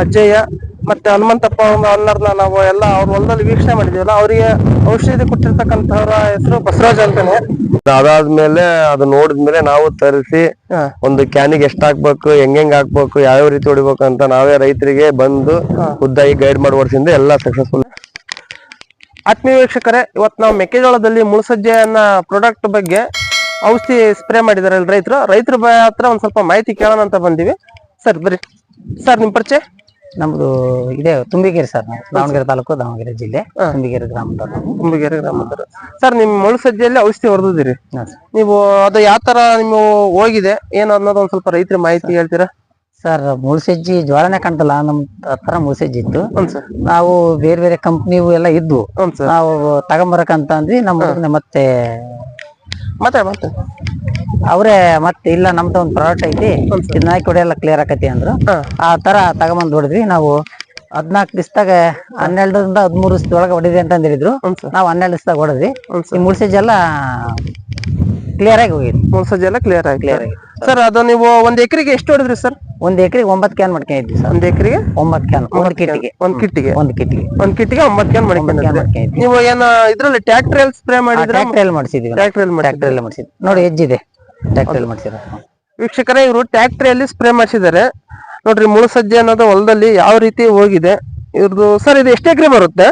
ಅಜ್ಜಯ್ಯ ಮತ್ತೆ ಹನುಮಂತಪ್ಪ ಅಣ್ಣರ್ನ ನಾವು ಎಲ್ಲ ಅವ್ರ ಹೊಲದಲ್ಲಿ ವೀಕ್ಷಣೆ ಮಾಡಿದೀವಲ್ಲ ಅವರಿಗೆ ಔಷಧಿ ಕೊಟ್ಟಿರ್ತಕ್ಕಂಥವ್ರ ಹೆಸರು ಬಸವರಾಜ್ ಅಂತಾನೆ. ಅದಾದ್ಮೇಲೆ ಅದು ನೋಡಿದ್ಮೇಲೆ ನಾವು ತರಿಸಿ ಒಂದು ಕ್ಯಾನಿಗೆ ಎಷ್ಟ್ ಹಾಕ್ಬೇಕು ಹೆಂಗ್ ಹೆಂಗ್ ಹಾಕ್ಬೇಕು ಯಾವ್ಯಾವ ರೀತಿ ಹೊಡಿಬೇಕು ಅಂತ ನಾವೇ ರೈತರಿಗೆ ಬಂದು ಉದ್ದಾಗಿ ಗೈಡ್ ಮಾಡಿ ವರ್ಷದಿಂದ ಎಲ್ಲ ಸಕ್ಸಸ್ಫುಲ್ ಆತ್ಮೀಯ ವೀಕ್ಷಕರೇ ಇವತ್ತು ನಾವು ಮೆಕ್ಕೆಜೋಳದಲ್ಲಿ ಮುಳುಸಜ್ಜೆ ಅನ್ನೋ ಪ್ರಾಡಕ್ಟ್ ಬಗ್ಗೆ ಔಷಧಿ ಸ್ಪ್ರೇ ಮಾಡಿದಾರೆ ರೈತರು. ರೈತರ ಹತ್ರ ಒಂದ್ ಸ್ವಲ್ಪ ಮಾಹಿತಿ ಕೇಳೋಣ ಅಂತ ಬಂದಿವಿ. ಸರ್ ಬರ್ರಿ. ಸರ್ ನಿಮ್ ಪರಿಚಯ? ನಮ್ದು ಇದೆ ತುಂಬಿಗೆರೆ ಸರ್ ನಾವು. ದಾವಣಗೆರೆ ತಾಲೂಕು ದಾವಣಗೆರೆ ಜಿಲ್ಲೆ. ತುಂಬಿಗೆರೆ ಗ್ರಾಮದವ್ರು ನಾವು. ಕುಂಬಿಗೆರೆ ಗ್ರಾಮದವರು. ಸರ್ ನಿಮ್ ಮುಳುಸಜ್ಜೆಯಲ್ಲಿ ಔಷಧಿ ಹೊಡೆದಿದ್ದೀರಿ ಹಾ, ಸರ್. ನೀವು ಅದು ಯಾವ ತರ ನೀವು ಹೋಗಿದೆ? ಏನು ಅನ್ನೋದು ಒಂದ್ ಸ್ವಲ್ಪ ರೈತರ ಮಾಹಿತಿ ಹೇಳ್ತೀರಾ? ಸರ್ ಮುಳ್ಸಜ್ಜಿ ಜ್ವಾಲನೆ ಕಾಣ್ತಲ್ಲ. ನಮ್ ಹತ್ರ ಮುಳ್ಸಜ್ಜಿ ಇತ್ತು. ನಾವು ಬೇರೆ ಬೇರೆ ಕಂಪ್ನಿ ಎಲ್ಲ ಇದ್ವು. ನಾವು ತಗೊಂಬರಕಂತ ಅಂದ್ವಿ. ನಮ್ಮ ಮತ್ತೆ ಮತ್ತೆ ಮತ್ತೆ ಅವರೇ ಮತ್ತೆ ಇಲ್ಲ ನಮ್ದು ಒಂದು ಪ್ರಾಡಕ್ಟ್ ಐತಿ. ಇದನ್ನ ಕೊಡಿ ಎಲ್ಲ ಕ್ಲಿಯರ್ ಆಕತಿ ಅಂದ್ರು. ಆ ತರ ತಗೊಂಬಂದ್ ಹೊಡೆದ್ವಿ. ನಾವು ಹದ್ನಾಲ್ಕು ದಿವಸದಾಗ ಹನ್ನೆರಡರಿಂದ ಹದಿಮೂರು ದಿವಸದೊಳಗೆ ಹೊಡಿದೆ ಅಂತ ಹೇಳಿದ್ರು. ನಾವು ಹನ್ನೆರಡು ದಿವಸದಾಗ ಹೊಡೆದ್ವಿ. ಈ ಎಲ್ಲ ಕ್ಲಿಯರ್ ಆಗಿ ಹೋಗಿದೆ. ಎಲ್ಲ ಕ್ಲಿಯರ್ ಆಗಿ ಕ್ಲಿಯರ್ ಆಗಿ ಸರ್ ಅದು ನೀವು ಒಂದ್ ಎಕರೆಗೆ ಎಷ್ಟು ಹೊಡೆದ್ರಿ ಸರ್ ಒಂದ್ ಎಕರೆಗೆ ಒಂಬತ್ತು ಕ್ಯಾನ್ ಮಾಡ್ಕೊಂಡಿದ್ವಿ ಸರ್ ಒಂದ್ ಎಕರೆಗೆ? ಒಂಬತ್ ಕ್ಯಾನ್ ಒಂದ್ ಕಿಟ್ಟಿಗೆ. ಒಂದ್ ಕಿಟ್ಟಿಗೆ? ಒಂದ್ ಕಿಟ್ಟಿಗೆ. ಒಂದ್ ಕಿಟ್ಟಿಗೆ ಒಂಬತ್ತು ಕ್ಯಾನ್ ಮಾಡ್ಕೊಂಡಿದ್ವಿ. ನೀವು ಏನ ಇದ್ರಲ್ಲಿ ಟ್ರಾಕ್ಟರ್ ಎಲ್ಲಿ ಸ್ಪ್ರೇ ಮಾಡಿದ್ರೆ? ಟ್ರಾಕ್ಟರ್ ಅಲ್ಲಿ ಮಾಡಿಸಿದ್ವಿ ಟ್ರ್ಯಾಕ್ಟರ್ ಅಲ್ಲಿ ಮಾಡಿಸಿದ್ವಿ. ನೋಡಿ ಇದೆ. ಅಲ್ಲಿ ಮಾಡಿಸಿರೋ ವೀಕ್ಷಕರೇ ಇವರು ಟ್ರ್ಯಾಕ್ಟರಿಯಲ್ಲಿ ಸ್ಪ್ರೇ ಮಾಡಿಸಿದ್ದಾರೆ. ನೋಡ್ರಿ ಮುಳುಸಜ್ಜೆ ಅನ್ನೋದು ಹೊಲದಲ್ಲಿ ಯಾವ ರೀತಿ ಹೋಗಿದೆ. ಇವ್ರದ್ದು ಸರ್ ಇದು ಎಷ್ಟು ಎಕರೆ ಬರುತ್ತೆ?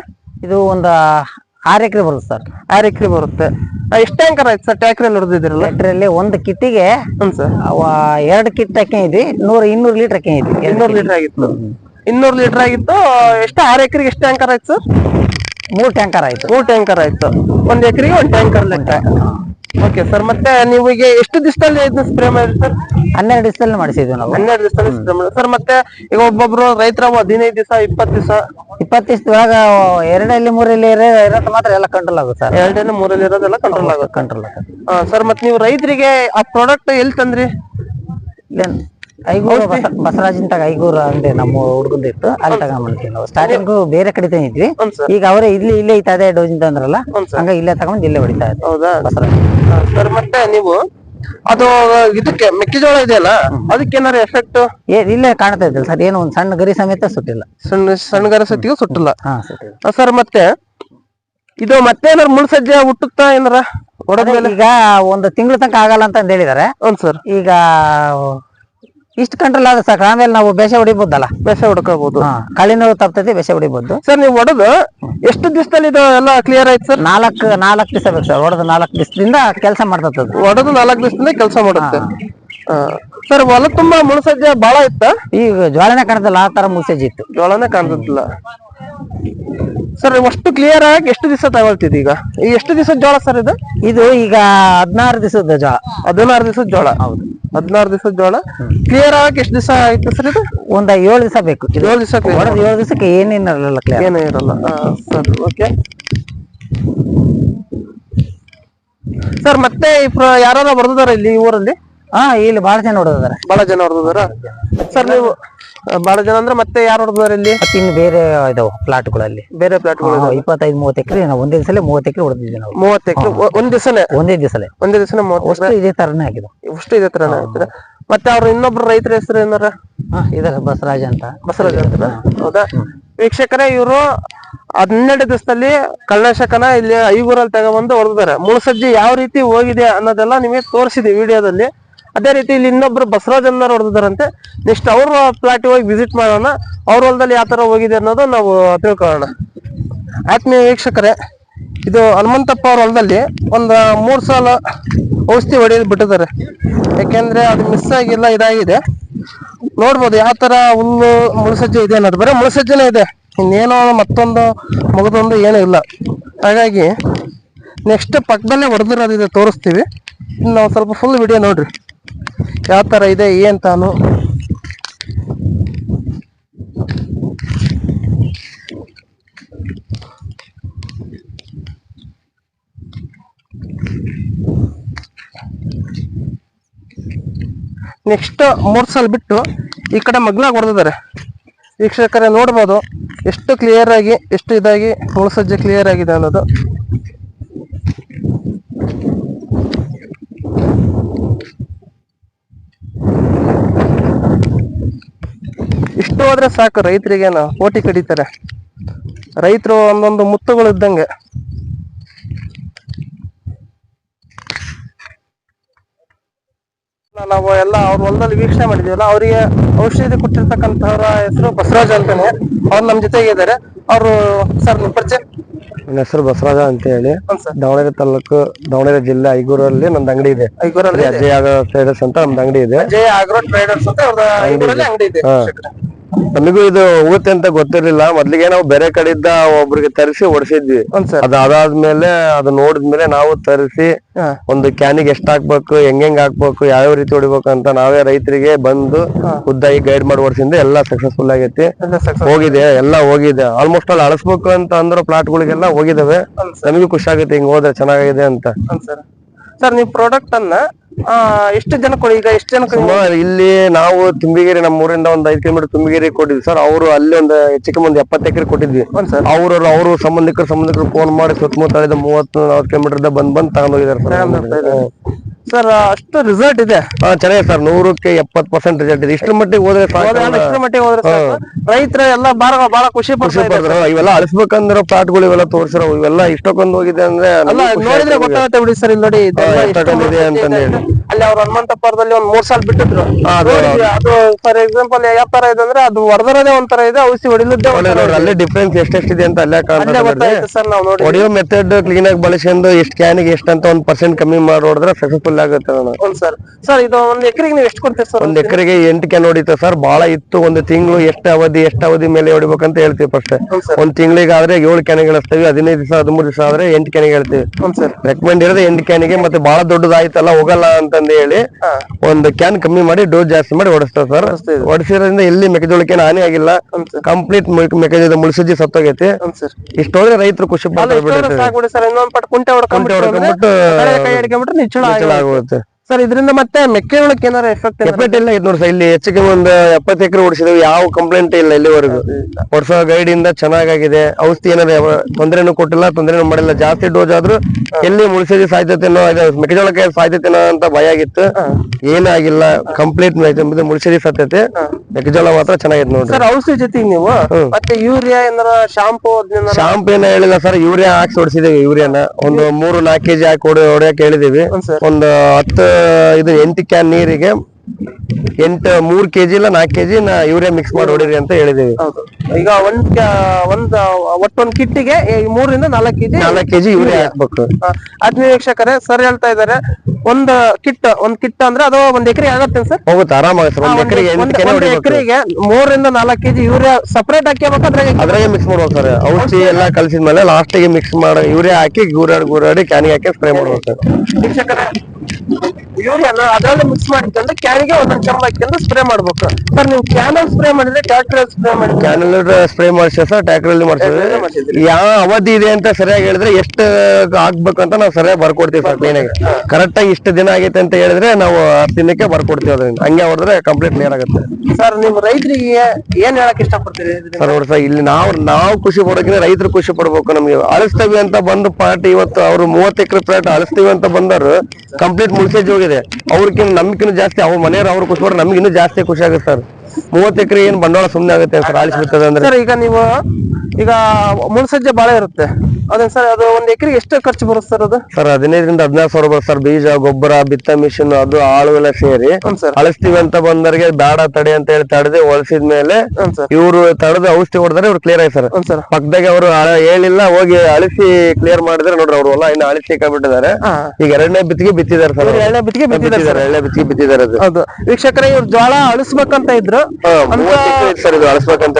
ಇದು ಒಂದ್ ಆರು ಎಕರೆ ಬರುತ್ತೆ ಸರ್. ಆರು ಎಕರೆ ಬರುತ್ತೆ. ಎಷ್ಟು ಟ್ಯಾಂಕರ್ ಆಯ್ತು ಸರ್ ಟ್ರ್ಯಾಕ್ಟರ್ ಹೊಡೆದಿದ್ದೀರಲ್ಲ ಲೀಟ್ರಲ್ಲಿ ಒಂದು ಕಿಟ್ಟಿಗೆ ಹ್ಞೂ ಸರ್. ಅವ ಎರಡು ಕಿಟ್ ಇದೆ ನೂರು ಇನ್ನೂರು ಲೀಟರ್ ಇದೆ ಇನ್ನೂರು ಲೀಟರ್ ಆಗಿತ್ತು. ಇನ್ನೂರು ಲೀಟರ್ ಆಗಿತ್ತು. ಎಷ್ಟು ಆರು ಎಕರೆಗೆ ಎಷ್ಟು ಟ್ಯಾಂಕರ್ ಆಯ್ತು ಸರ್? ಮೂರು ಟ್ಯಾಂಕರ್ ಆಯ್ತು. ಮೂರು ಟ್ಯಾಂಕರ್ ಆಯ್ತು. ಒಂದು ಎಕರೆಗೆ ಒಂದು ಟ್ಯಾಂಕರ್ ಲೆಕ್ಕ. ಓಕೆ ಸರ್ ಮತ್ತೆ ನೀವು ಈಗ ಎಷ್ಟು ದಿವಸದಲ್ಲಿ ಇದನ್ನ ಸ್ಪ್ರೇ ಮಾಡಿರಿ ಸರ್? ಹನ್ನೆರಡು ದಿವಸದಲ್ಲಿ ಮಾಡಿಸಿದ್ವಿ ನಾವು. ಹನ್ನೆರಡು ಮಾಡಿ ಸರ್ ಮತ್ತೆ ಈಗ ಒಬ್ಬೊಬ್ರು ರೈತರ ಹದಿನೈದು ದಿವಸ ಇಪ್ಪತ್ತು ದಿವಸ? ಇಪ್ಪತ್ತು ದಿವಸದೊಳಗ ಎರಡಲ್ಲಿ ಮೂರಲ್ಲಿ ಇರೋದು ಮಾತ್ರ ಎಲ್ಲ ಕಂಟ್ರೋಲ್ ಆಗುತ್ತೆ ಸರ್. ಎರಡಲ್ಲಿ ಮೂರಲ್ಲಿ ಇರೋದೆಲ್ಲ ಕಂಟ್ರೋಲ್ ಆಗುತ್ತೆ. ಕಂಟ್ರೋಲ್ ಆಗುತ್ತೆ. ಸರ್ ಮತ್ತೆ ನೀವು ರೈತರಿಗೆ ಆ ಪ್ರಾಡಕ್ಟ್ ಎಲ್ಲಿ ತಂದ್ರಿ? ಐಗೂರು ಬಸ- ಬಸವರಾಜ್ ಅಂತ ಐಗೂರು ಅಂದ್ರೆ ನಮ್ಮ ಹುಡುಗಂದ ಇತ್ತು. ಅಲ್ಲಿ ತಗೊಂಡ್ಬಂದ್ವಿ ನಾವು. ಸ್ಟಾರ್ಟಿಂಗ್ ಬೇರೆ ಕಡೆ ತಂದಿದ್ವಿ. ಈಗ ಅವರೇ ಇಲ್ಲಿ ಇಲ್ಲೇ ಐತೆ ಅದೇ ಡೋಸ್ ಅಂದ್ರಲ್ಲ ಹಂಗ ಇಲ್ಲೇ ತಗೊಂಡ್ ಇಲ್ಲೇ ಹೊಡಿತಾ ಇತ್ತು ಹೌದಾ? ಸರ್ ಮತ್ತೆ ನೀವು ಅದು ಇದಕ್ಕೆ ಮೆಕ್ಕೆಜೋಳ ಇದೆಯಲ್ಲ ಅದಕ್ಕೆ ಏನಾರ ಎಫೆಕ್ಟ್ ಇಲ್ಲೇ ಕಾಣ್ತಾ ಇದ್ದಿಲ್ಲ ಸರ್ ಏನು ಒಂದು ಸಣ್ಣ ಗರಿ ಸಮೇತ ಸುಟ್ಟಿಲ್ಲ. ಸಣ್ಣ ಸಣ್ಣಗಾರ ಸತಿಗೂ ಸುಟ್ಟಿಲ್ಲ. ಸರ್ ಮತ್ತೆ ಇದು ಮತ್ತೆ ಏನಾರ ಮುಳ್ಸಜ್ಜೆ ಹುಟ್ಟುತ್ತಾ ಏನಾರ? ಈಗ ಒಂದು ತಿಂಗಳ ತನಕ ಆಗಲ್ಲ ಅಂತ ಹೇಳಿದಾರೆ. ಹ್ಞೂ ಸರ್. ಈಗ ಇಷ್ಟು ಕಂಟ್ರೋಲ್ ಆದ ಸಾಕು. ಆಮೇಲೆ ನಾವು ಬೇಷ ಹೊಡಿಬೋದಲ್ಲ? ಬೇಸ ಹುಡ್ಕೋಬಹುದು ಹಾ ಕಳಿನೂ ತಪ್ತೈತಿ ಬೇಷ ಹೊಡಿಬೋದು. ಸರ್ ನೀವು ಹೊಡೆದು ಎಷ್ಟು ದಿವಸದಲ್ಲಿ ಇದು ಎಲ್ಲ ಕ್ಲಿಯರ್ ಆಯ್ತು ಸರ್? ನಾಲ್ಕು ನಾಲ್ಕು ದಿವಸ ಬೇಕು ಸರ್. ಹೊಡೆದು ನಾಲ್ಕು ದಿವಸದಿಂದ ಕೆಲಸ ಮಾಡ್ತದ ಹೊಡೆದು ನಾಲ್ಕು ದಿವಸದಿಂದ ಕೆಲಸ ಮಾಡುತ್ತೆ. ಸರ್ ಹೊಲ ತುಂಬಾ ಮುಳಸಜ್ಜೆ ಬಾಳ ಇತ್ತ? ಈಗ ಜ್ವಾಳನೆ ಕಾಣ್ತಲ್ಲ ಆ ತರ ಮುಸೇಜ್ ಇತ್ತು. ಜೋಳನೇ ಕಾಣ್ತಿಲ್ಲ. ಸರ್ ಅಷ್ಟು ಕ್ಲಿಯರ್ ಆಗಿ ಎಷ್ಟು ದಿವಸ ತಗೊಳ್ತಿದ್ ಈಗ? ಈ ಎಷ್ಟು ದಿವಸ ಜೋಳ ಸರ್ ಇದು? ಇದು ಈಗ ಹದಿನಾರು ದಿವಸದ ಜೋಳ. ಹದಿನಾರು ದಿವಸದ ಜೋಳ? ಹೌದು. ಹದಿನಾರು ದಿವಸದ ಜೋಳ? ಕ್ಲಿಯರ್ ಆಗಿ ಎಷ್ಟು ದಿವಸ ಆಯ್ತು ಸರ್ ಇದು? ಒಂದ್ ಏಳು ದಿವಸ ಬೇಕು. ಏಳು ದಿವಸ ಏಳು ದಿವಸಕ್ಕೆ ಏನೇನಿರಲ್ಲ ಕ್ಲಿಯರ್ ಏನೂ ಇರಲ್ಲ. ಸರ್ ಓಕೆ ಸರ್ ಮತ್ತೆ ಯಾರು ಬರ್ದಿದಾರ ಇಲ್ಲಿ ಈ ಊರಲ್ಲಿ? ಹಾ ಇಲ್ಲಿ ಬಹಳ ಜನ ಹೊಡೆದಾರ ಬಹಳ ಜನ ಹೊಡೆದಾರ ಸರ್ ನೀವು ಬಹಳ ಜನ ಅಂದ್ರೆ ಮತ್ತೆ ಯಾರು ಹೊಡೆದಾರ ಇಲ್ಲಿ? ಮತ್ತೆ ಇನ್ನು ಬೇರೆ ಫ್ಲಾಟ್ ಪ್ಲಾಟ್ಗಳಲ್ಲಿ. ಬೇರೆ ಪ್ಲಾಟ್ಗಳು ಇಪ್ಪತ್ತೈದು ಮೂವತ್ತು ಎಕರೆ ನಾವು ಒಂದೇ ದಿವಸ ಮೂವತ್ತು ಎಕರೆ ಹೊಡೆದಿದ್ವಿ ನಾವು. ಮೂವತ್ತು ಎಕರೆ ಒಂದ್ ದಿವಸನೇ? ಒಂದೇ ದಿವಸಲೇ. ಒಂದೇ ದಿವಸನೇ ಮೂವತ್ತು ಇದೇ ತರನೇ ಆಗಿದೆ. ಅಷ್ಟು ಇದೇ ತರನೇ ಆಗ್ತದೆ ಮತ್ತೆ ಅವ್ರ ಇನ್ನೊಬ್ರು ರೈತರ ಹೆಸರು ಏನಾರ? ಇದಾರೆ ಬಸರಾಜ ಅಂತ. ಬಸವರಾಜ್ ಅಂತ ಹೌದಾ? ವೀಕ್ಷಕರೇ ಇವರು ಹನ್ನೆರಡು ದಿವಸದಲ್ಲಿ ಕಳ್ಳಶಕನ ಇಲ್ಲಿ ಐಗೂರಲ್ಲಿ ತಗೊಬಂದು ಹೊಡೆದಿದ್ದಾರೆ. ಮುಳ್ಸಜ್ಜಿ ಯಾವ ರೀತಿ ಹೋಗಿದೆ ಅನ್ನೋದೆಲ್ಲ ನಿಮಗೆ ತೋರಿಸಿದೆ ವಿಡಿಯೋದಲ್ಲಿ. ಅದೇ ರೀತಿ ಇಲ್ಲಿ ಇನ್ನೊಬ್ರು ಬಸವರಾಜ್ ಅನ್ನೋರು ಹೊಡೆದಿದ್ದಾರಂತೆ. ನೆಕ್ಸ್ಟ್ ಅವ್ರ ಪ್ಲಾಟ್ ಹೋಗಿ ವಿಸಿಟ್ ಮಾಡೋಣ. ಅವ್ರ ಹೊಲದಲ್ಲಿ ಯಾವ ತರ ಹೋಗಿದೆ ಅನ್ನೋದು ನಾವು ತಿಳ್ಕೊಳ್ಳೋಣ. ಆತ್ಮೀಯ ವೀಕ್ಷಕರೇ, ಇದು ಹನುಮಂತಪ್ಪ ಅವ್ರ ಹೊಲದಲ್ಲಿ ಒಂದು ಮೂರು ಸಲ ಔಷಧಿ ಹೊಡೆಯೋದು ಬಿಟ್ಟಿದ್ದಾರೆ. ಯಾಕೆಂದ್ರೆ ಅದು ಮಿಸ್ ಆಗಿಲ್ಲ, ಇದಾಗಿದೆ. ನೋಡ್ಬೋದು ಯಾವ ತರ ಹುಲ್ಲು ಮುಳುಸಜ್ಜೆ ಇದೆ ಅನ್ನೋದು. ಬರೀ ಮುಳುಸಜ್ಜೆನೇ ಇದೆ. ಇನ್ನೇನೋ ಮತ್ತೊಂದು ಮುಗಿದೊಂದು ಏನೂ ಇಲ್ಲ. ಹಾಗಾಗಿ ನೆಕ್ಸ್ಟ್ ಪಕ್ಕದಲ್ಲೇ ಹೊಡೆದಿರೋದಿದೆ ತೋರಿಸ್ತೀವಿ. ಇನ್ನು ಸ್ವಲ್ಪ ಫುಲ್ ವಿಡಿಯೋ ನೋಡ್ರಿ. ಯಾವ ಥರ ಇದೆ ಏನು ತಾನು ನೆಕ್ಸ್ಟ್ ಮೂರು ಸಲ ಬಿಟ್ಟು ಈ ಕಡೆ ಮಗ್ಲಾಗಿ ಹೊಡೆದಿದ್ದಾರೆ ವೀಕ್ಷಕರೇ ನೋಡ್ಬೋದು, ಎಷ್ಟು ಕ್ಲಿಯರ್ ಆಗಿ, ಎಷ್ಟು ಇದಾಗಿ ಮುಳುಸಜ್ಜೆ ಕ್ಲಿಯರ್ ಆಗಿದೆ ಅನ್ನೋದು. ಇಷ್ಟು ಹೋದ್ರೆ ಸಾಕು ರೈತರಿಗೇನು ಓಟಿ ಕಡಿತಾರೆ. ರೈತರು ಒಂದೊಂದು ಮುತ್ತುಗಳು ಇದ್ದಂಗೆ. ನಾವು ಎಲ್ಲ ಅವ್ರ ಹೊಲದಲ್ಲಿ ವೀಕ್ಷಣೆ ಮಾಡಿದೀವಲ್ಲ ಅವರಿಗೆ ಔಷಧಿ ಕೊಟ್ಟಿರ್ತಕ್ಕಂಥವ್ರ ಹೆಸರು ಬಸವರಾಜ್ ಅಂತಾನೆ. ಅವ್ರು ನಮ್ ಜೊತೆಗೆ ಇದ್ದಾರೆ. ಅವರು ಸರ್ ನಿಮ್ ಪರಿಚಯ? ನನ್ನ ಹೆಸರು ಬಸವರಾಜ ಅಂತ ಹೇಳಿ ದಾವಣಗೆರೆ ತಾಲೂಕು ದಾವಣಗೆರೆ ಜಿಲ್ಲೆ ಐಗೂರಲ್ಲಿ ನಮ್ದು ಅಂಗಡಿ ಇದೆ. ಅಜಯ್ ಆಗ್ರೋ ಟ್ರೇಡರ್ಸ್ ಅಂತ ನಮ್ದು ಅಂಗಡಿ ಇದೆ. ಜಯ ಆಗ್ರೋ ಟ್ರೇಡರ್ಸ್ ಅಂತ ಅಂಗಡಿ ಇದೆ. ನಮಗೂ ಇದು ಹೋಗುತ್ತೆ ಅಂತ ಗೊತ್ತಿರ್ಲಿಲ್ಲ. ಮೊದ್ಲಿಗೆ ನಾವು ಬೇರೆ ಕಡೆಯಿಂದ ಒಬ್ರಿಗೆ ತರಿಸಿ ಓಡಿಸಿದ್ವಿ. ಅದಾದ್ಮೇಲೆ ಅದ್ ನೋಡಿದ್ಮೇಲೆ ನಾವು ತರಿಸಿ. ಒಂದು ಕ್ಯಾನಿಗೆ ಎಷ್ಟ್ ಹಾಕ್ಬೇಕು ಹೆಂಗ್ ಹಾಕ್ಬೇಕು ಯಾವ ರೀತಿ ಹೊಡಿಬೇಕು ಅಂತ ನಾವೇ ರೈತರಿಗೆ ಬಂದು ಖುದ್ದಾಗಿ ಗೈಡ್ ಮಾಡಿ ಓಡಿಸಿಂದ ಎಲ್ಲಾ ಸಕ್ಸಸ್ಫುಲ್ ಆಗೈತಿ. ಹೋಗಿದೆ ಎಲ್ಲ ಹೋಗಿದೆ. ಆಲ್ಮೋಸ್ಟ್ ಅಲ್ಲಿ ಅಳಸ್ಬೇಕು ಅಂತ ಪ್ಲಾಟ್ ಪ್ಲಾಟ್ಗಳಿಗೆಲ್ಲ ಹೋಗಿದಾವೆ. ನಮಗೂ ಖುಷಿ ಆಗುತ್ತೆ ಹಿಂಗ್ ಹೋದ್ರೆ ಚೆನ್ನಾಗಿದೆ ಅಂತ. ಸರ್ ನೀವು ಪ್ರಾಡಕ್ಟ್ ಅನ್ನ ಎಷ್ಟು ಜನ ಕೊಡಿ? ಈಗ ಎಷ್ಟು ಜನ ಸುಮಾರು ಇಲ್ಲಿ ನಾವು ತುಂಬಿಗೇರಿ ನಮ್ಮ ಊರಿಂದ ಒಂದ್ ಐದು ಕಿಲೋಮೀಟರ್ ತುಂಬಿಗೇರಿ ಕೊಟ್ಟಿದ್ವಿ. ಸರ್ ಅವರು ಅಲ್ಲಿ ಒಂದು ಹೆಚ್ಚಿಗೆ ಮುಂದೆ ಒಂದು ಎಪ್ಪತ್ತು ಎಕರೆ ಕೊಟ್ಟಿದ್ವಿ. ಸರ್. ಅವ್ರು ಅವರು ಸಂಬಂಧಿಕರು ಸಂಬಂಧಿಕರು ಫೋನ್ ಮಾಡಿ ಸುತ್ತಮುತ್ತ ಮೂವತ್ತು ನಲ್ವತ್ತು ಕಿಲೋಮೀಟರ್ ಬಂದ್ ಬಂದ್ ತಗೊಂಡ್ ಸರ್. ಸರ್ ಅಷ್ಟು ರಿಸಲ್ಟ್ ಇದೆ. ಹಾ ಚೆನ್ನಾಗಿದೆ ಸರ್. ನೂರಕ್ಕೆ ಎಪ್ಪತ್ ಪರ್ಸೆಂಟ್ ರಿಸಲ್ಟ್ ಇದೆ. ಇಷ್ಟರ ಮಟ್ಟಿಗೆ ಹೋದ್ರೆ ಸಾಕು ಇಷ್ಟರ ಮಟ್ಟಿಗೆ ಹೋದ್ರೆ ಸಾಕು. ರೈತರ ಎಲ್ಲ ಬಾಳ ಬಹಳ ಖುಷಿ ಖುಷಿ ಪಡ್ತಾ ಇದ್ದಾರೆ ಪಡ್ತಾರೆ. ಇವೆಲ್ಲ ಅಳಿಸ್ಬೇಕಂದ್ರೆ ಪ್ಲಾಟ್ಗಳು ಇವೆಲ್ಲ ತೋರ್ಸಿರೋ ಇವೆಲ್ಲ ಇಷ್ಟಕ್ಕೊಂದು ಹೋಗಿದೆ ಅಂದ್ರೆ ಅಲ್ಲ ನಮ್ಗೂ ಖುಷಿ ನೋಡಿದ್ರೆ ಆಗ್ತದೆ. ಗೊತ್ತಾಗುತ್ತೆ ಬಿಡಿ ಸರ್ ಇಲ್ಲಿ ನೋಡಿ ಇದೆಲ್ಲ ಎಷ್ಟು ತಗೊಂಡಿದೆ ಅಂತ. ಹೇಳಿ. ಅಲ್ಲಿ ಅವ್ರ ಹನುಮಂತಪ್ಪರದಲ್ಲಿ ಒಂದ್ ಮೂರ್ ಸಾಲ ಬಿಟ್ಟಿದ್ರು. ಅದು- ಫಾರ್ ಎಕ್ಸಾಂಪಲ್ ಯಾವ ತರ ಇದೆ ಅಂದ್ರೆ ಅದು ಹೊಡೆದರದೇ ಒಂಥರ ಇದೆ ಔಷಧಿ ಹೊಡಿಲಿದ್ದೆ ಅಲ್ಲೇ ಡಿಫ್ರೆನ್ಸ್ ಎಷ್ಟೆಷ್ಟಿದೆ ಅಂತ ಅಲ್ಲೇ ಕಾಣ್ತದೆ ಸರ್ ನಾವು ನೋಡಿ. ಹೊಡಿಯೋ ಮೆಥಡ್ ಕ್ಲೀನ್ ಆಗಿ ಬಳಸ್ಕೊಂಡು ಎಷ್ಟು ಕ್ಯಾನಿಗೆ ಎಷ್ಟು ಅಂತ ಒಂದ್ ಪರ್ಸೆಂಟ್ ಕಮ್ಮಿ ಮಾಡಿ ನೋಡಿದ್ರೆ ಸಕ್ಸಸ್ಫುಲ್ ಆಗುತ್ತೆ ಸರ್. ಸರ್ ಇದು ಒಂದ್ ಎಕರೆಗೆ ನೀವು ಎಷ್ಟು ಕೊಡ್ತೀರಿ ಸರ್? ಒಂದ್ ಎಕರೆಗೆ ಎಂಟು ಕ್ಯಾನ್ ಹೊಡಿತ ಸರ್ ಬಹಳ ಇತ್ತು. ಒಂದು ತಿಂಗಳು ಎಷ್ಟು ಅವಧಿ ಎಷ್ಟು ಅವಧಿ ಮೇಲೆ ಹೊಡಿಬೇಕಂತ ಹೇಳ್ತೀವಿ ಫಸ್ಟ್ ಒಂದ್ ತಿಂಗಳಿಗೆ ಆದ್ರೆ ಏಳು ಕ್ಯಾನಿಗೆ ಗಳಿಸ್ತೀವಿ ಹದಿನೈದು ದಿವಸ ಹದಿಮೂರು ದಿವಸ ಆದ್ರೆ ಎಂಟು ಕ್ಯಾನಿಗೆ ಹೇಳ್ತೀವಿ ಸರ್. ರೆಕಮೆಂಡ್ ಇರೋದು ಎಂಟು ಕ್ಯಾನಿಗೆ ಮತ್ತೆ ಬಹಳ ದೊಡ್ಡದಾಯ್ತಲ್ಲ ಹೋಗಲ್ಲ ಅಂತಂದು ಹೇಳಿ ಒಂದು ಕ್ಯಾನ್ ಕಮ್ಮಿ ಮಾಡಿ ಡೋಸ್ ಜಾಸ್ತಿ ಮಾಡಿ ಹೊಡಿಸ್ತಾರೆ ಸರ್ ಹೊಡಿಸಿರೋದ್ರಿಂದ ಎಲ್ಲಿ ಮೆಕ್ಕೆಜೋಳಕ್ಕೆ ಹಾನಿ ಆಗಿಲ್ಲ. ಕಂಪ್ಲೀಟ್ ಮೆಕ್ಕೆಜೋಳ ಮುಳುಸಜ್ಜಿ ಸತ್ತೋಗೈತಿ. ಇಷ್ಟೊಳಗೆ ಸರ್ ಖುಷಿ ಪಟ್ಟು ರೈತರು ಖುಷಿ ನಿಚ್ಚಳ ಪಡ್ತಾರೆ ಸರ್ ಇದರಿಂದ ಮತ್ತೆ ಮೆಕ್ಕೆಜೋಳಕ್ಕೆ ಏನಾರ ಎಫೆಕ್ಟ್ ಎಫೆಕ್ಟ್ ಇಲ್ಲ ಇದು ನೋಡಿ ಸರ್ ಇಲ್ಲಿ ಹೆಚ್ಚಿಗೆ ಒಂದು ಎಪ್ಪತ್ತು ಎಕರೆ ಓಡಿಸಿದ್ವಿ. ಯಾವ ಕಂಪ್ಲೇಂಟ್ ಇಲ್ಲ ಇಲ್ಲಿವರೆಗೂ. ವರ್ಷ ಗೈಡ್ ಇಂದ ಚೆನ್ನಾಗಾಗಿದೆ. ಔಷಧಿ ಏನಾರ ತೊಂದರೆನೂ ತೊಂದ್ರೆನೂ ಕೊಟ್ಟಿಲ್ಲ ತೊಂದರೆನೂ ಮಾಡಿಲ್ಲ. ಜಾಸ್ತಿ ಡೋಸ್ ಆದ್ರೂ ಎಲ್ಲಿ ಮುಳಿಸಿದ ಸಾಧ್ಯತೆನೋ ಇದೆ ಮೆಕ್ಕೆಜೋಳಕ್ಕೆ ಸಾಧ್ಯತೆನೋ ಅಂತ ಭಯ ಆಗಿತ್ತು. ಏನಾಗಿಲ್ಲ ಕಂಪ್ಲೀಟ್ ಮುಳಿಸಿದ ಸತ್ಯತೆ. ಮೆಕ್ಕೆಜೋಳ ಮಾತ್ರ ಚೆನ್ನಾಗಿದೆ ನೋಡ್ರಿ. ಸರ್ ಔಷಧಿ ಜೊತೆಗೆ ನೀವು ಮತ್ತೆ ಯೂರಿಯಾ ಏನಾರ ಶಾಂಪೂ ಶಾಂಪು ಏನ ಹೇಳಿಲ್ಲ ಸರ್ ಯೂರಿಯಾ ಹಾಕಿ ಹೊಡಿಸಿದೀವಿ ಯೂರಿಯಾನ. ಒಂದು ಮೂರು ನಾಲ್ಕು ಕೆಜಿ ಹಾಕಿ ಹೊಡಿ ಹೊಡಿಯಕ್ ಹೇಳಿದೀವಿ. ಒಂದು ಹತ್ತು ಇದು ಎಂಟು ಕ್ಯಾನ್ ನೀರಿಗೆ ಎಂಟು ಮೂರ್ ಕೆಜಿ ಇಲ್ಲ ನಾಲ್ಕು ಕೆಜಿ ಯೂರಿಯಾ ಮಿಕ್ಸ್ ಮಾಡಿ ಹೊಡಿರಿ ಅಂತ ಹೇಳಿದೀವಿ. ಹೌದು. ಈಗ ಒಂದ್ ಒಂದ್ ಒಟ್ಟೊಂದ್ ಕಿಟ್ಟಿಗೆ ಮೂರಿಂದ ನಾಲ್ಕು ಕೆಜಿ ನಾಲ್ಕು ಕೆಜಿ ಯೂರಿಯಾ ಹಾಕ್ಬೇಕು. ಅದ್ ನಿರೀಕ್ಷಕರೇ ಸರ್ ಹೇಳ್ತಾ ಇದಾರೆ ಒಂದ್ ಕಿಟ್ ಒಂದ್ ಕಿಟ್ ಅಂದ್ರೆ ಅದು ಒಂದ್ ಎಕರೆ ಆಗತ್ತೆ ಸರ್? ಹೋಗುತ್ತೆ ಆರಾಮಾಗುತ್ತೆ ಒಂದ್ ಎಕರೆಗೆ ಒಂದ್ ಎಕರೆಗೆ ಮೂರರಿಂದ ನಾಲ್ಕು ಕೆಜಿ ಯೂರಿಯಾ ಸಪರೇಟ್ ಹಾಕಿಬೇಕು ಅದ್ರಾಗೆ. ಅದ್ರಾಗೆ ಮಿಕ್ಸ್ ಮಾಡ್ಬೇಕು ಸರ್. ಔಷಧಿ ಎಲ್ಲ ಲಾಸ್ಟ್ಗೆ ಮಿಕ್ಸ್ ಮಾಡಿ ಯೂರಿಯಾ ಹಾಕಿ ಗೂರಾಡಿ ಗೂರಾಡಿ ಕ್ಯಾನಿಗೆ ಹಾಕಿ ಸ್ಪ್ರೇ ಮಾಡ್ಬೇಕು ಸರ್. ವೀಕ್ಷಕರೇ ಯೂರಿಯಾನ ಅದ್ರಲ್ಲಿ ಮಿಕ್ಸ್ ಅಂದ್ರೆ ಕ್ಯಾನಿಗೆ ಒಂದೊಂದ್ ಚಂಬ ಹಾಕೊಂಡು ಸ್ಪ್ರೇ ಮಾಡ್ಬೇಕು. ಸರ್ ನೀವು ಕ್ಯಾನಲ್ ಸ್ಪ್ರೇ ಮಾಡಿದ್ರೆ ಟ್ರಾಕ್ಟರ್ ಸ್ಪ್ರೇ ಮಾಡಿ ಕ್ಯಾನಲ್ ಸ್ಪ್ರೇ ಮಾಡಿಸಿ ಸರ್ ಟ್ಯಾಕ್ಟರ್ ಅಲ್ಲಿ ಮಾಡ್ಸಿದ್ರಿ. ಯಾವ ಅವಧಿ ಇದೆ ಅಂತ ಸರಿಯಾಗಿ ಹೇಳಿದ್ರೆ ಎಷ್ಟು ಆಗ್ಬೇಕು ಅಂತ ನಾವು ಸರಿಯಾಗಿ ಬರ್ಕೊಡ್ತೀವಿ ಸರ್ ಕ್ಲೀನ್ ಆಗಿ. ಕರೆಕ್ಟ್ ಆಗಿ ಇಷ್ಟು ದಿನ ಆಗೈತೆ ಅಂತ ಹೇಳಿದ್ರೆ ನಾವು ಹತ್ತು ದಿನಕ್ಕೆ ಬರ್ಕೊಡ್ತೀವಿ ಅದ್ರಿಂದ. ಹಂಗೆ ಹೊಡೆದ್ರೆ ಕಂಪ್ಲೀಟ್ ಕ್ಲಿಯರ್ ಆಗುತ್ತೆ. ಸರ್ ನಿಮ್ ರೈತರಿಗೆ ಏನ್ ಹೇಳಕ್ ಇಷ್ಟಪಡ್ತೀರಿ? ಸರ್ ನೋಡಿ ಸರ್ ಇಲ್ಲಿ ನಾವು ನಾವು ಖುಷಿ ಪಡೋಕಿನ ರೈತರು ಖುಷಿ ಪಡ್ಬೇಕು ನಮ್ಗೆ. ಅಳಿಸ್ತೀವಿ ಅಂತ ಬಂದು ಪಾರ್ಟಿ ಇವತ್ತು ಅವ್ರು ಮೂವತ್ತು ಎಕರೆ ಪ್ಲಾಟ್ ಅಳಿಸ್ತೀವಿ ಅಂತ ಬಂದವರು ಕಂಪ್ಲೀಟ್ ಮುಳ್ಸೇಜ್ ಹೋಗಿದೆ. ಅವ್ರಕ್ಕಿಂತ ನಮ್ಗಿನ್ನ ಜಾಸ್ತಿ ಅವ್ರ ಅವ್ರು ಖುಷಿ ನಮ್ಗೆ ಇನ್ನೂ ಜಾಸ್ತಿ ಖುಷಿ ಆಗುತ್ತೆ ಸರ್. ಮೂವತ್ತು ಎಕರೆ ಏನ್ ಬಂಡವಾಳ ಸುಮ್ಮನೆ ಆಗುತ್ತೆ ಸರ್ ಅಳಿಸ್ಬಿಡ್ತದೆ ಅಂದ್ರೆ? ಸರ್ ಈಗ ನೀವು ಈಗ ಮುಳ್ಸಜ್ಜೆ ಬಾಳೆ ಇರುತ್ತೆ. ಅದೇ ಸರ್ ಅದು ಒಂದ್ ಎಕರೆಗೆ ಎಷ್ಟು ಖರ್ಚು ಬರುತ್ತೆ ಸರ್ ಅದು? ಸರ್ ಹದಿನೈದರಿಂದ ಹದಿನಾರು ಸಾವಿರ ಬರುತ್ತೆ ಸರ್ ಬೀಜ ಗೊಬ್ಬರ ಬಿತ್ತ ಮಿಷಿನ್ ಅದು ಆಳು ಎಲ್ಲ ಸೇರಿ. ಅಳಿಸ್ತೀವಿ ಅಂತ ಬಂದವರಿಗೆ ಬೇಡ ತಡೆ ಅಂತ ಹೇಳಿ ತಡೆದು ಒಳಸಿದ ಮೇಲೆ ಸರ್. ಇವರು ತಡೆದು ಔಷಧಿ ಹೊಡೆದ್ರೆ ಇವ್ರು ಕ್ಲಿಯರ್ ಆಯ್ತು ಸರ್. ಹ್ಮ್ ಸರ್. ಪಕ್ಕದಾಗೆ ಅವರು ಹೇಳಿಲ್ಲ ಹೋಗಿ ಅಳಿಸಿ ಕ್ಲಿಯರ್ ಮಾಡಿದ್ರೆ ನೋಡ್ರಿ ಅವ್ರು ಹೊಲ ಇನ್ನು ಅಳಿಸಿ ಬಿಟ್ಟಿದ್ದಾರೆ ಹಾ. ಈಗ ಎರಡನೇ ಬಿತ್ತಿಗೆ ಬಿತ್ತಿದ್ದಾರೆ ಸರ್ ಎರಡನೇ ಬಿತ್ತಿಗೆ ಬಿತ್ತಿದ್ದಾರೆ ಎರಡನೇ ಎಳ್ಳೆ ಬಿತ್ತಿಗೆ ಬಿತ್ತಿದ್ದಾರೆ ಅದು. ಹೌದು. ವೀಕ್ಷಕರೇ ಇವ್ರು ಜೋಳ ಅಳಿಸ್ಬೇಕಂತ ಇದ್ರು.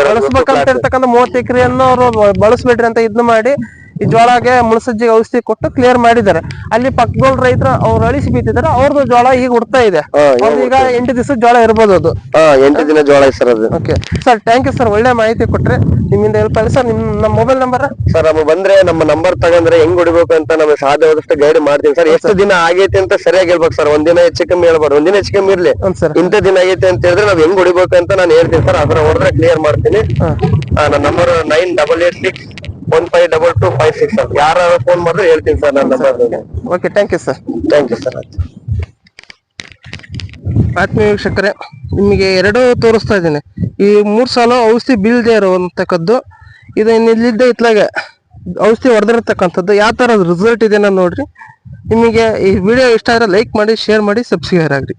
ಬಳಸ್ಬೇಕಂತ ಇರ್ತಕ್ಕಂಥ ಮೂವತ್ತು ಎಕರೆಯನ್ನು ಅವರು ಬಳಸ್ಬೇಡ್ರಿ ಅಂತ ಇದ್ನ ಮಾಡಿ ಈ ಜೋಳಗೆ ಮುಳಸಜ್ಜಿಗೆ ಔಷಧಿ ಕೊಟ್ಟು ಕ್ಲಿಯರ್ ಮಾಡಿದ್ದಾರೆ. ಅಲ್ಲಿ ಪಕ್ಕದೋಳ್ ರೈತರು ಅವ್ರು ಅಳಿಸಿ ಬಿತ್ತಿದ್ದಾರೆ ಅವ್ರದ್ದು ಜೋಳ ಈಗ ಹುಡ್ತಾ ಇದೆ. ಅವ್ರ್ದು ಈಗ ಎಂಟು ದಿವಸ ಜೋಳ ಇರ್ಬೋದು ಅದು. ಹಾ ಎಂಟು ದಿನ ಜೋಳ ಸರ್ ಅದು. Okay sir thank you sir ಒಳ್ಳೆ ಮಾಹಿತಿ ಕೊಟ್ರೆ. ನಿಮ್ಮಿಂದ ಹೆಲ್ಪ್ ಆಗಿ ಸರ್ ನಿಮ್ ನಮ್ಮ ಮೊಬೈಲ್ ನಂಬರ್ ಸರ್ ನಮ್ಗೆ ಬಂದ್ರೆ ನಮ್ಮ ನಂಬರ್ ತಗೊಂಡ್ರೆ ಹೆಂಗ್ ಹೊಡಿಬೇಕು ಅಂತ ನಮಗೆ ಸಾಧ್ಯವಾದಷ್ಟು ಗೈಡ್ ಮಾಡ್ತೀನಿ. ಸರ್ ಎಷ್ಟು ದಿನ ಆಗೈತೆ ಅಂತ ಸರಿಯಾಗಿ ಹೇಳ್ಬೇಕು ಸರ್. ಒಂದಿನ ಹೆಚ್ಚು ಕಮ್ಮಿ ಹೇಳ್ಬಾರ್ದು. ಒಂದಿನ ಹೆಚ್ಚು ಕಮ್ಮಿ ಇರ್ಲಿ. ಹ್ಞೂ ಸರ್. ಇಂಥ ದಿನ ಆಗೈತೆ ಅಂತ ಹೇಳಿದ್ರೆ ನಾವ್ ಹೆಂಗ್ ಹೊಡಿಬೇಕು ಅಂತ ನಾನು ಹೇಳ್ತೀನಿ ಸರ್. ಅದ್ರ ಹೊಡೆದ್ರೆ ಕ್ಲಿಯರ್ ಮಾಡ್ತೀನಿ. ಆ, ನನ್ನ number nine double eight six one five double two five six sir ಯಾರು ಫೋನ್ ಮಾಡಿದ್ರೆ ಹೇಳ್ತೀನಿ ಸರ್ ನನ್ನ number okay thank you sir thank you sir ಆತ್ಮೀಯ ವೀಕ್ಷಕರೇ ನಿಮಗೆ ಎರಡು ತೋರಿಸ್ತಾ ಇದ್ದೀನಿ. ಈ ಮೂರ್ ಸಾಲ ಔಷಧಿ ಬೀಳದೆ ಇರುವಂತಕ್ಕದ್ದು ಇದು ಇಲ್ಲಿದ್ದ ಇತ್ಲಾಗೆ ಔಷಧಿ ಹೊಡೆದಿರತಕ್ಕಂಥದ್ದು. ಯಾವ ತರ ರಿಸಲ್ಟ್ ಇದೆ ಅನ್ನೋದ್ ನೋಡ್ರಿ. ನಿಮಗೆ ಈ ವಿಡಿಯೋ ಇಷ್ಟ ಆದ್ರೆ ಲೈಕ್ ಮಾಡಿ ಶೇರ್ ಮಾಡಿ ಸಬ್ಸ್ಕ್ರೈಬ್ ಆಗ್ರಿ.